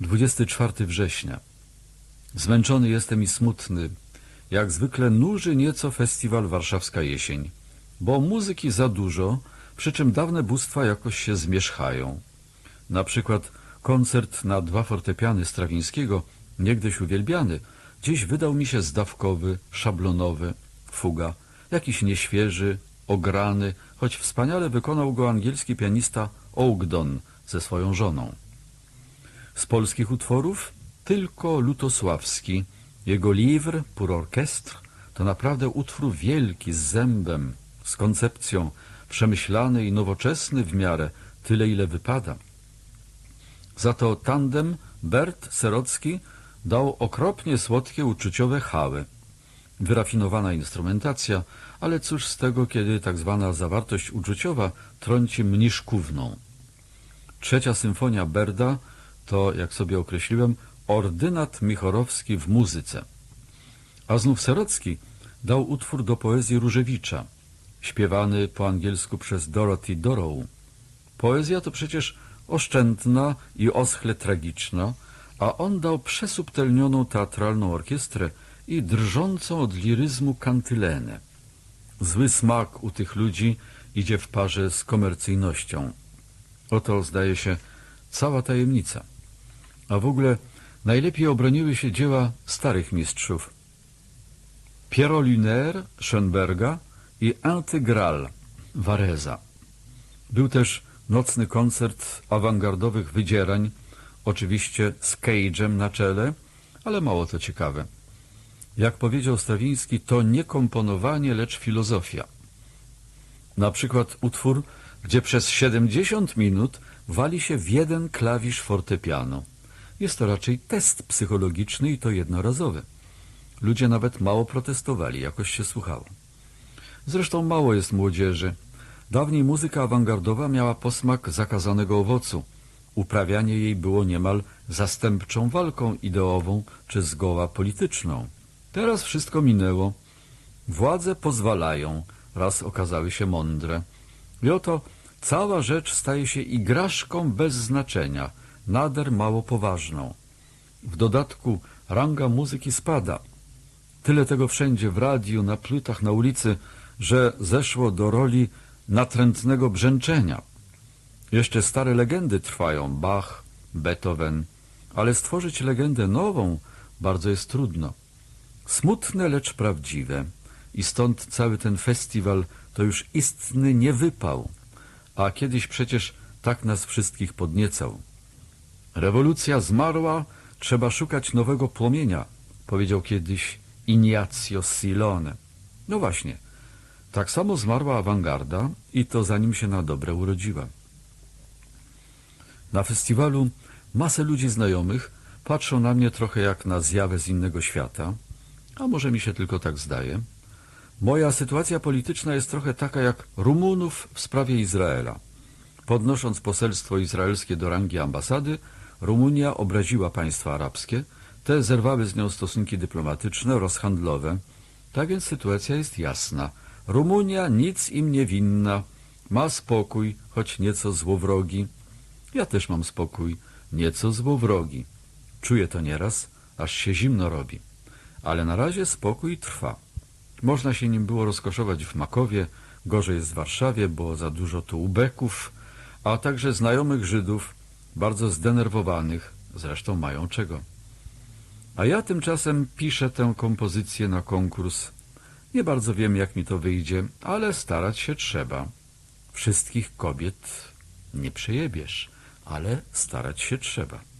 24 września. Zmęczony jestem i smutny. Jak zwykle nuży nieco festiwal Warszawska Jesień, bo muzyki za dużo, przy czym dawne bóstwa jakoś się zmierzchają. Na przykład koncert na dwa fortepiany Strawińskiego, niegdyś uwielbiany, dziś wydał mi się zdawkowy, szablonowy, fuga, jakiś nieświeży, ograny, choć wspaniale wykonał go angielski pianista Ogdon ze swoją żoną. Z polskich utworów tylko Lutosławski. Jego livre pour orchestre to naprawdę utwór wielki, z zębem, z koncepcją, przemyślany i nowoczesny w miarę, tyle ile wypada. Za to tandem Bert Serocki dał okropnie słodkie uczuciowe hały. Wyrafinowana instrumentacja, ale cóż z tego, kiedy tak zwana zawartość uczuciowa trąci mniszkówną. Trzecia symfonia Berda to, jak sobie określiłem, ordynat michorowski w muzyce. A znów Serocki dał utwór do poezji Różewicza, śpiewany po angielsku przez Dorothy Dorow. Poezja to przecież oszczędna i oschle tragiczna, a on dał przesubtelnioną teatralną orkiestrę i drżącą od liryzmu kantylenę. Zły smak u tych ludzi idzie w parze z komercyjnością. Oto, zdaje się, cała tajemnica. A w ogóle najlepiej obroniły się dzieła starych mistrzów. Piero Lunaire Schönberga i Intégral Vareza. Był też nocny koncert awangardowych wydzierań, oczywiście z Cage'em na czele, ale mało to ciekawe. Jak powiedział Strawiński, to nie komponowanie, lecz filozofia. Na przykład utwór, gdzie przez 70 minut wali się w jeden klawisz fortepianu. Jest to raczej test psychologiczny i to jednorazowy. Ludzie nawet mało protestowali, jakoś się słuchało. Zresztą mało jest młodzieży. Dawniej muzyka awangardowa miała posmak zakazanego owocu. Uprawianie jej było niemal zastępczą walką ideową czy zgoła polityczną. Teraz wszystko minęło. Władze pozwalają, raz okazały się mądre. I oto cała rzecz staje się igraszką bez znaczenia, nader mało poważną. W dodatku ranga muzyki spada. Tyle tego wszędzie w radiu, na płytach, na ulicy, że zeszło do roli natrętnego brzęczenia. Jeszcze stare legendy trwają, Bach, Beethoven, ale stworzyć legendę nową bardzo jest trudno. Smutne, lecz prawdziwe. I stąd cały ten festiwal to już istny niewypał, a kiedyś przecież tak nas wszystkich podniecał. Rewolucja zmarła, trzeba szukać nowego płomienia, powiedział kiedyś Ignazio Silone. No właśnie, tak samo zmarła awangarda i to zanim się na dobre urodziła. Na festiwalu masę ludzi znajomych patrzą na mnie trochę jak na zjawę z innego świata, a może mi się tylko tak zdaje. Moja sytuacja polityczna jest trochę taka jak Rumunów w sprawie Izraela. Podnosząc poselstwo izraelskie do rangi ambasady, Rumunia obraziła państwa arabskie, te zerwały z nią stosunki dyplomatyczne oraz handlowe. Tak więc sytuacja jest jasna. Rumunia nic im nie winna, ma spokój, choć nieco złowrogi. Ja też mam spokój, nieco złowrogi. Czuję to nieraz, aż się zimno robi. Ale na razie spokój trwa. Można się nim było rozkoszować w Makowie, gorzej jest w Warszawie, bo za dużo tu ubeków, a także znajomych Żydów, bardzo zdenerwowanych, zresztą mają czego. A ja tymczasem piszę tę kompozycję na konkurs. Nie bardzo wiem, jak mi to wyjdzie, ale starać się trzeba. Wszystkich kobiet nie przejebiesz, ale starać się trzeba.